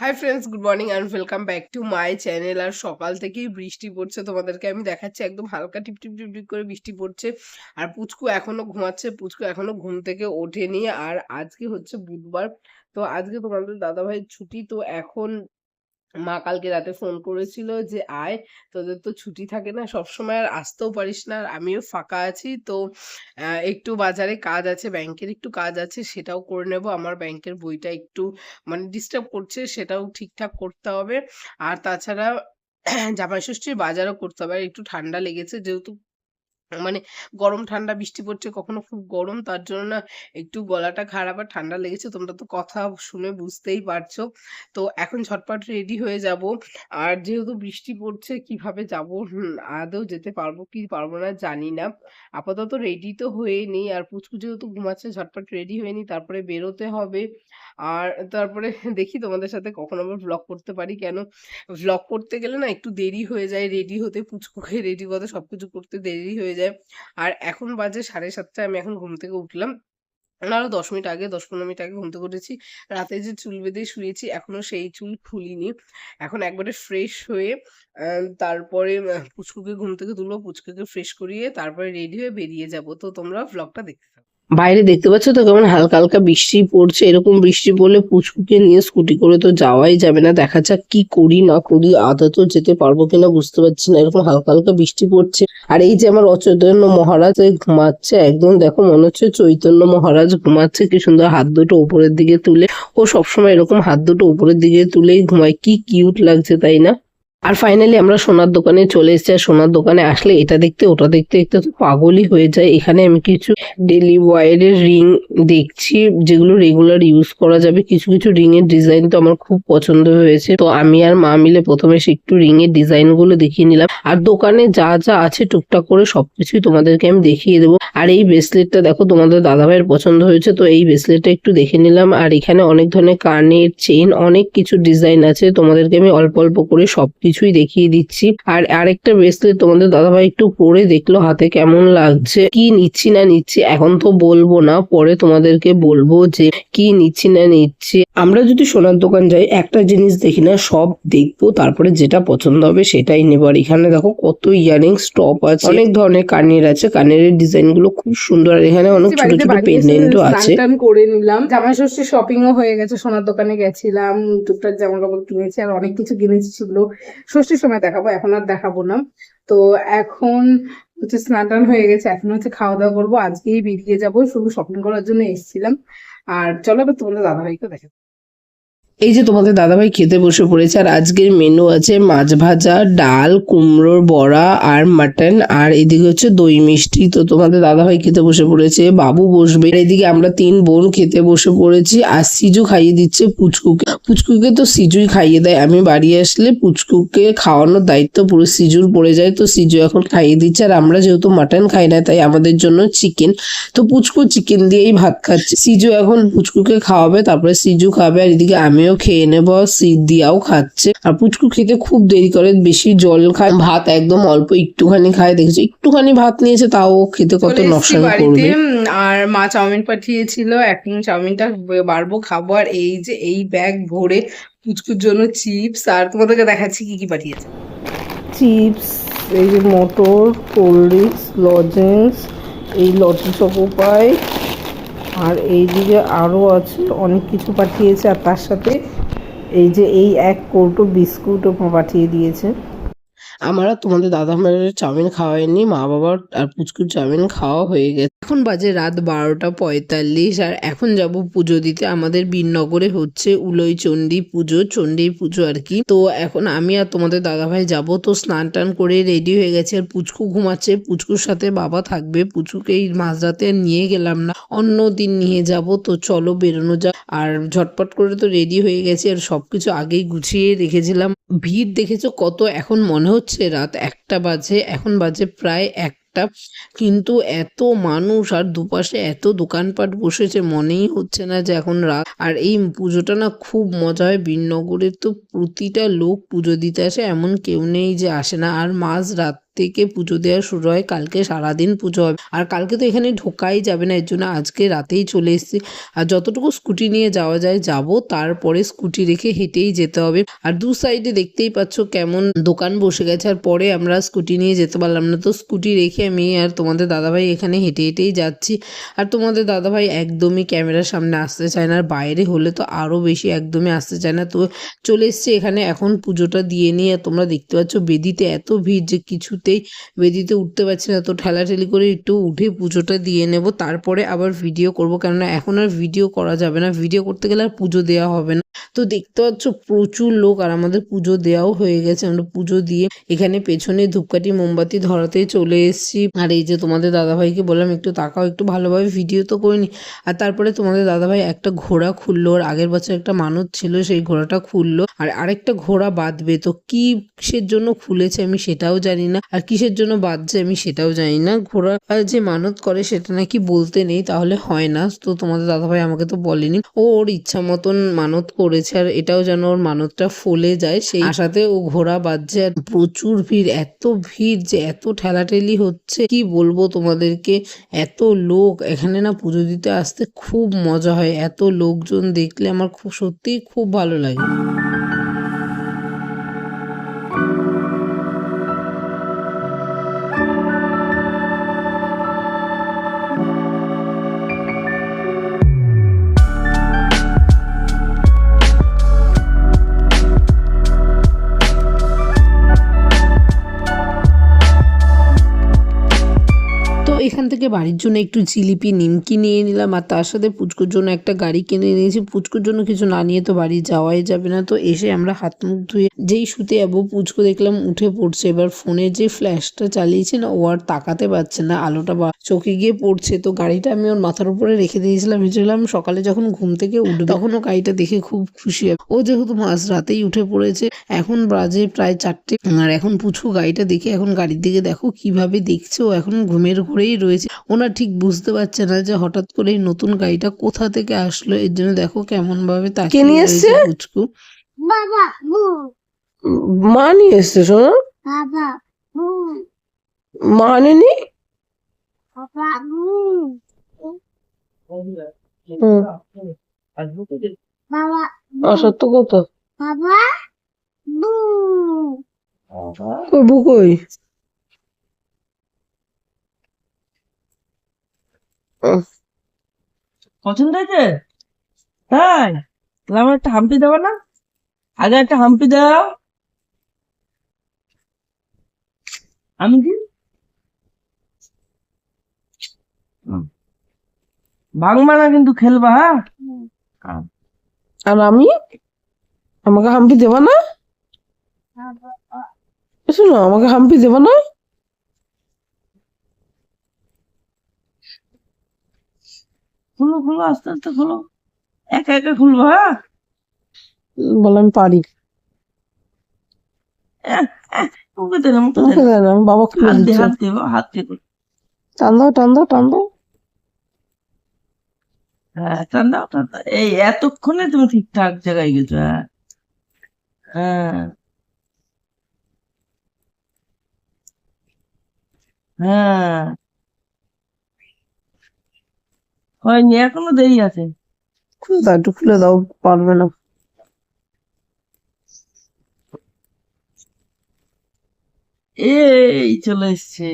Hi friends good morning and welcome back to my channel আর সকাল থেকেই বৃষ্টি পড়ছে, তোমাদেরকে আমি দেখাচ্ছি, একদম হালকা টিপ টিপ টিপ টিপ করে বৃষ্টি পড়ছে। আর পুচকু এখনও ঘুমাচ্ছে, পুচকু এখনও ঘুম থেকে ওঠেনি। আর আজকে হচ্ছে বুধবার, তো আজকে তোমাদের দাদাভাইয়ের ছুটি, তো এখন মা কালকে রাতে ফোন করেছিল যে, আয়, তোদের তো ছুটি থাকে না সব সময় আর আসতেও পারিস না, আর আমিও ফাঁকা আছি, তো একটু বাজারে কাজ আছে, ব্যাংকের একটু কাজ আছে, সেটাও করে নেব, আমার ব্যাংকের বইটা একটু মানে ডিস্টার্ব করছে, সেটাও ঠিকঠাক করতে হবে। আর তাছাড়া জামাই ষষ্ঠীর বাজারও করতে হবে, আর একটু ঠান্ডা লেগেছে, যেহেতু মানে গরম ঠান্ডা, বৃষ্টি পড়ছে, কখনো খুব গরম, তার জন্য না একটু গলাটা খারাপ আর ঠান্ডা লেগেছে, তোমরা তো কথা শুনে বুঝতেই পারছ। তো এখন ঝটপট রেডি হয়ে যাব। আর যেহেতু বৃষ্টি পড়ছে, কীভাবে যাব? আদৌ যেতে পারব কি পারব না জানি না। আপাতত রেডি তো হয়ে নেই, আর পুচকু যেহেতু ঘুমাচ্ছে, ঝটপট রেডি হয়ে নি, তারপরে বেরোতে হবে। আর তারপরে দেখি তোমাদের সাথে কখন আবার ব্লগ করতে পারি, কেন? ভ্লগ করতে গেলে না একটু দেরি হয়ে যায় রেডি হতে, পুচকুকে রেডি করতে, সবকিছু করতে দেরি হয়ে যায়। আর এখন বাজে সাড়ে সাতটায় আমি এখন ঘুম থেকে উঠলাম। আরও দশ মিনিট আগে, দশ পনেরো মিনিট আগে ঘুম থেকে উঠেছি। রাতে যে চুল বেঁধে শুয়েছি, এখনও সেই চুল খুলিনি। এখন একবারে ফ্রেশ হয়ে তারপরে পুচকুকে ঘুম থেকে তুলবো, পুচকুকে ফ্রেশ করিয়ে তারপরে রেডি হয়ে বেরিয়ে যাব। তো তোমরা ব্লগটা দেখতে থাকো। বাইরে দেখতে পাচ্ছ তো কেমন? হালকা হালকা বৃষ্টি পড়ছে, এরকম বৃষ্টি পড়লে পুচকুকে নিয়ে স্কুটি করে তো যাওয়াই যাবে না। দেখা যাক কি করি, না করি, আদৌ যেতে পারব কিনা বুঝতে পারছি না। এরকম হালকা হালকা বৃষ্টি পড়ছে। আর এই যে আমার অচৈতন্য মহারাজ ঘুমাচ্ছে, একদম দেখো মনে হচ্ছে চৈতন্য মহারাজ ঘুমাচ্ছে, কি সুন্দর হাত দুটো উপরের দিকে তুলে। ও সবসময় এরকম হাত দুটো উপরের দিকে তুলেই ঘুমায়, কি কিউট লাগছে তাই না? আর ফাইনালি আমরা সোনার দোকানে চলে এসেছি। আর সোনার দোকানে আসলে এটা দেখতে, ওটা দেখতে দেখতে তো পাগলই হয়ে যায়। এখানে আমি কিছু ডেলি ওয়ারের রিং দেখছি, যেগুলো রেগুলার ইউজ করা যাবে। কিছু কিছু রিং এর ডিজাইন তো আমার খুব পছন্দ হয়েছে। তো আমি আর মা মিলে প্রথমে সে একটু রিং এর ডিজাইনগুলো দেখিয়ে নিলাম। আর দোকানে যা যা আছে টুকটাক করে সবকিছুই তোমাদেরকে আমি দেখিয়ে দেবো। আর এই ব্রেসলেটটা দেখো, তোমাদের দাদাভাইয়ের পছন্দ হয়েছে। তো এই ব্রেসলেটটা একটু দেখে নিলাম। আর এখানে অনেক ধরনের কানের চেন অনেক কিছু ডিজাইন আছে। তোমাদেরকে আমি অল্প অল্প করে সবকিছুই দেখিয়ে দিচ্ছি। আর আরেকটা ব্রেসলেট তোমাদের দাদাভাই একটু পরে দেখল হাতে কেমন লাগছে। কি নিচ্ছি না নিচ্ছি এখন তো বলব না পরে তোমাদেরকে বলব যে কি নিচ্ছি না নিচ্ছি। আমরা যদি সোনার দোকান যাই একটা জিনিস দেখি না সব দেখব তারপরে যেটা পছন্দ হবে সেটাই নেব। আর এখানে দেখো কত ইয়ারিং স্টপ আছে অনেক ধরনের কানের আছে কানের ডিজাইনগুলো খুব সুন্দর আর এখানে অনেক ছোট ছোট পেন্ডেন্টও আছে। করে নিলাম। জামা শপিং ও হয়ে গেছে সোনার দোকানে গেছিলাম টুকটাক জামা কাপড় কিনেছি আর অনেক কিছু কিনেছি সেগুলো ষষ্ঠীর সময় দেখাবো, এখন আর দেখাবো না। তো এখন হচ্ছে স্নান টান হয়ে গেছে, এখন হচ্ছে খাওয়া দাওয়া করব। আজকেই বেরিয়ে যাব, শুধু শপিং করার জন্য এসেছিলাম। আর চলো এবার তোমাদের দাদাভাইকে দেখে এই যে তোমাদের দাদাভাই খেতে বসে পড়েছে, আর আজকের মেনু আছে মাছ ভাজা, ডাল, কুমড়োর বড়া আর মাটন আর এদিকে হচ্ছে দই মিষ্টি। তো তোমাদের দাদাভাই খেতে বসে পড়েছে, বাবু বসবে। এদিকে আমরা তিন বোন খেতে বসে পড়েছি, আর সিজু খাইয়ে দিচ্ছে পুচকুকে। পুচকুকে তো সিজুই খাইয়ে দেয়। আমি বাড়ি আসলে পুচকুকে খাওয়ানোর দায়িত্ব পুরো সিজুর পড়ে যায়, তো সিজু এখন খাইয়ে দিচ্ছে। আর আমরা যেহেতু মাটন খাই না, তাই আমাদের জন্য চিকেন তো পুচকু চিকেন দিয়েই ভাত খাচ্ছে। সিজু এখন পুচকুকে খাওয়াবে, তারপরে সিজু খাবে, আর এদিকে আমিও খেয়ে নেব আর সিদিয়াও খাচ্ছে। আর পুচকু খেতে খুব দেরি করে বেশি জল খায় ভাত একদম অল্প একটুখানি খায়। দেখেছ একটুখানি ভাত নিয়েছে তাও খেতে কত বাড়িতে করবে। আর মা চাউমিন পাঠিয়েছিল এখন চাউমিনটা বাড়বো খাব। আর এই যে এই ব্যাগ ভরে পুচকুর জন্য চিপস আর তোমাদেরকে দেখাচ্ছি কি কি পাঠিয়েছে। চিপস এই যে মটর কোল্ড ড্রিঙ্কস লজেন্স এই লটি চকোপাই আর এই দিকে আরও আছে, অনেক কিছু পাঠিয়েছে, আর তার সাথে এই যে এই এক কৌটো বিস্কুটও পাঠিয়ে দিয়েছে। আমার তোমাদের দাদা ভাইয়ের চাউমিন খাওয়াইনি মা বাবার আর পুচকুর চাউমিন খাওয়া হয়ে গেছে। এখন বাজে রাত বারোটা পঁয়তাল্লিশ আর এখন যাব পুজো দিতে। আমাদের বীরনগরে হচ্ছে উলই চণ্ডী পুজো চণ্ডী পুজো আর কি। তো এখন আমি আর তোমাদের দাদা ভাই যাব। তো স্নান টান করে রেডি হয়ে গেছে আর পুচকু ঘুমাচ্ছে। পুচকুর সাথে বাবা থাকবে। পুচকুকে এই মাঝরাতে নিয়ে গেলাম না। অন্য দিন নিয়ে যাব। তো চলো বেরোনো যাক। আর ঝটপট করে তো রেডি হয়ে গেছে আর সবকিছু আগেই গুছিয়ে রেখেছিলাম। ভিড় দেখেছ কত? এখন মনে হচ্ছে রাত একটা বাজে, এখন বাজে প্রায় একটা। কিন্তু এত মানুষ আর দুপাশে এত দোকানপাট বসেছে, মনেই হচ্ছে না যে এখন রাত। আর এই পুজোটা না খুব মজা হয় বীরনগরের তো প্রতিটা লোক পুজো দিতে আসে, এমন কেউ নেই যে আসে না। আর মাঝ রাত থেকে পুজো দেওয়া শুরু হয়। কালকে সারাদিন পুজো হবে। আর কালকে তো এখানে ঢোকাই যাবে না, এর জন্য আজকে রাতেই চলে এসেছি। আর যতটুকু স্কুটি নিয়ে যাওয়া যায় যাব, তারপরে স্কুটি রেখে হেঁটেই যেতে হবে। আর দু সাইডে দেখতেই পাচ্ছ কেমন দোকান বসে গেছে। আর পরে আমরা স্কুটি নিয়ে যেতে পারলাম না। তো স্কুটি রেখে আমি আর তোমাদের দাদাভাই এখানে হেঁটে হেঁটেই যাচ্ছি। আর তোমাদের দাদাভাই একদমই ক্যামেরার সামনে আসতে চায় না। আর বাইরে হলে তো আরও বেশি একদমই আসতে চায় না। তো চলে এসছে এখানে। এখন পুজোটা দিয়ে নিয়ে তোমরা দেখতে পাচ্ছ বেদিতে এত ভিড় যে কিছুতেই বেদিতে উঠতে পারছি না। তো ঠেলাঠেলি করে একটু উঠে পুজোটা দিয়ে নেব, তারপরে আবার ভিডিও করব। কেননা এখন আর ভিডিও করা যাবে না। ভিডিও করতে গেলে আর পুজো দেওয়া হবে না। তো দেখতে পাচ্ছ প্রচুর লোক আর আমাদের পুজো দেওয়াও হয়ে গেছে। আমরা পুজো দিয়ে এখানে পেছনে ধূপকাঠি, মোমবাতি ধরাতে চলে এসেছি। আর এই যে তোমাদের দাদাভাইকে বললাম, একটু তাকাও, একটু ভালোভাবে ভিডিও তো করিনি আর তারপরে তোমাদের দাদাভাই একটা ঘোড়া খুললো। ওর আগের বছর একটা মানুষ ছিল, সেই ঘোড়াটা খুললো। আর আরেকটা ঘোড়া বাঁধবে। তো কিসের জন্য খুলেছে আমি সেটাও জানি না। আর কিসের জন্য বাঁধছে আমি সেটাও জানি না। ঘোড়া যে মানত করে সেটা নাকি বলতে নেই, তাহলে হয় না। তো তোমাদের দাদাভাই আমাকে তো বলেনি। ও ওর ইচ্ছা মতন মানত করেছে আর এটাও যেন ওর মানতটা ফলে যায়। সেই আশাতে ও ঘোড়া বাজছে আর প্রচুর ভিড়, এত ভিড় যে এত ঠেলাঠেলি হচ্ছে। কি বলব তোমাদেরকে? এত লোক, এখানে না পুজো দিতে আসতে খুব মজা হয়। এত লোকজন দেখলে আমার খুব সত্যিই খুব ভালো লাগে। থেকে বাড়ির জন্য একটু জিলিপি, নিমকি নিয়ে নিলাম আর তার সাথে পুচকুর জন্য একটা গাড়ি কিনে নিয়েছি। পুচকুর জন্য কিছু না নিয়ে তো বাড়ি যাওয়াই যাবে না। তো এসে আমরা হাত মুখ ধুয়ে যেই শুতে যাব পুচকু দেখলাম উঠে পড়ছে। এবার ফোনে যে ফ্ল্যাশটা চালিয়েছে না, ও আর তাকাতে পারছে না। আলোটা বা চোখে গিয়ে পড়ছে। তো গাড়িটা আমি ওর মাথার উপরে রেখে দিয়েছিলাম। ভেবেছিলাম সকালে যখন ঘুম থেকে উঠবে তখন ও গাড়িটা দেখে খুব খুশি হবে। ও যেহেতু মাঝ রাতেই উঠে পড়েছে, এখন বাজে প্রায় চারটে। আর এখন পুচকু গাড়িটা দেখে এখন গাড়ির দিকে দেখো কীভাবে দেখছে। ও এখন ঘুমের ঘরেই রয়েছে। ওনা ঠিক বুঝতে পারছে না যে হঠাৎ করে এই নতুন গাড়িটা কোথা থেকে আসলো এর জন্য দেখো কেমন ভাবে তাকিয়ে নিয়ে এসছে? পুচকু বাবা মা। নিয়ে এসছে শোনো। বাবা মা। আনেনি? অসত্য কত বাবা বুকই পছন্দ হয়েছে? তাই? তাহলে আমার একটা হাম্পি দেবো না? আগে একটা হাম্পি দাও। আমি কি? ভাঙবা না কিন্তু খেলবা হ্যাঁ? আর আমি? আমাকে হাম্পি দেবা না? শোনো আমাকে হাম্পি দেবা না? খুলো খুলো আস্তে আস্তে খুলো একা একা খুলবা হ্যাঁ? বলে আমি পারি। মুখে দিলে মুখে আমাকে দিলে দেয় না আমি বাবা খুলে হাত দিয়ে হাত দিয়ে হাত দিয়ে টান দাও টান দাও টান দাও। হ্যাঁ টান দাও টান দাও। এই এতক্ষণে তুমি ঠিকঠাক জায়গায় গেছো হ্যাঁ। হ্যাঁ। হ্যাঁ। হয়নি এখনও দেরি আছে? খুলে দাও একটু খুলে দাও পারবে না। এই চলে এসছে।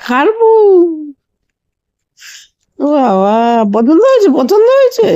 খারবো বাবা পছন্দ হয়েছে পছন্দ হয়েছে?